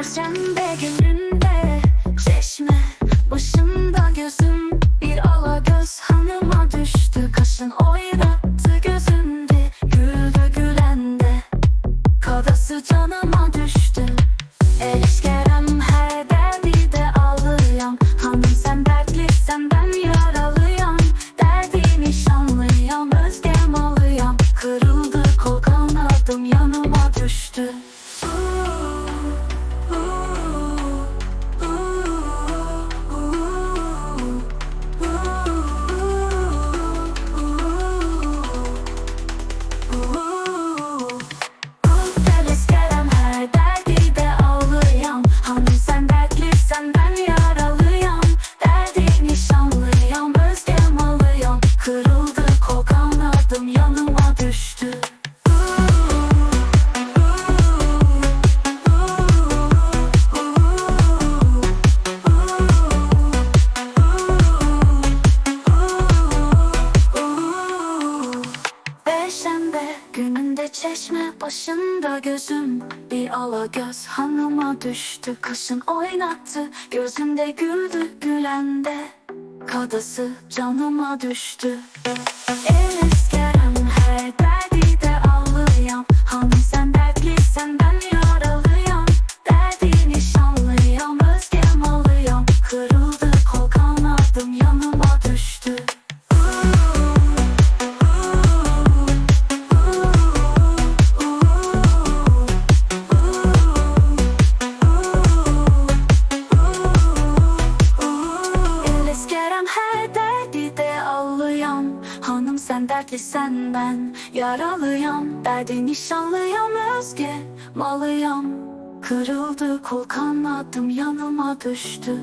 Perşembe gününde çeşme başımda gözüm. Bir ala göz hanıma düştü kaşın oynattı gözünde. Güldü gülende kadası canıma düştü. Erişkerem her derdi de ağlıyorum Hanım sen dertlisin ben yaralıyım Derdimi şanlıyım özgem alıyım Kırıldı kol kanadım yanıma düştü Perşembe gününde çeşme başında gözüm Bir ala göz hanıma düştü. Kaşın oynattı gözümde güldü gülende Kadası canıma düştü. Enes Kerem Hanım sen ben yaralıyam. Derdi nişanlıyam özge malıyam. Kırıldı kol kanadım yanıma düştü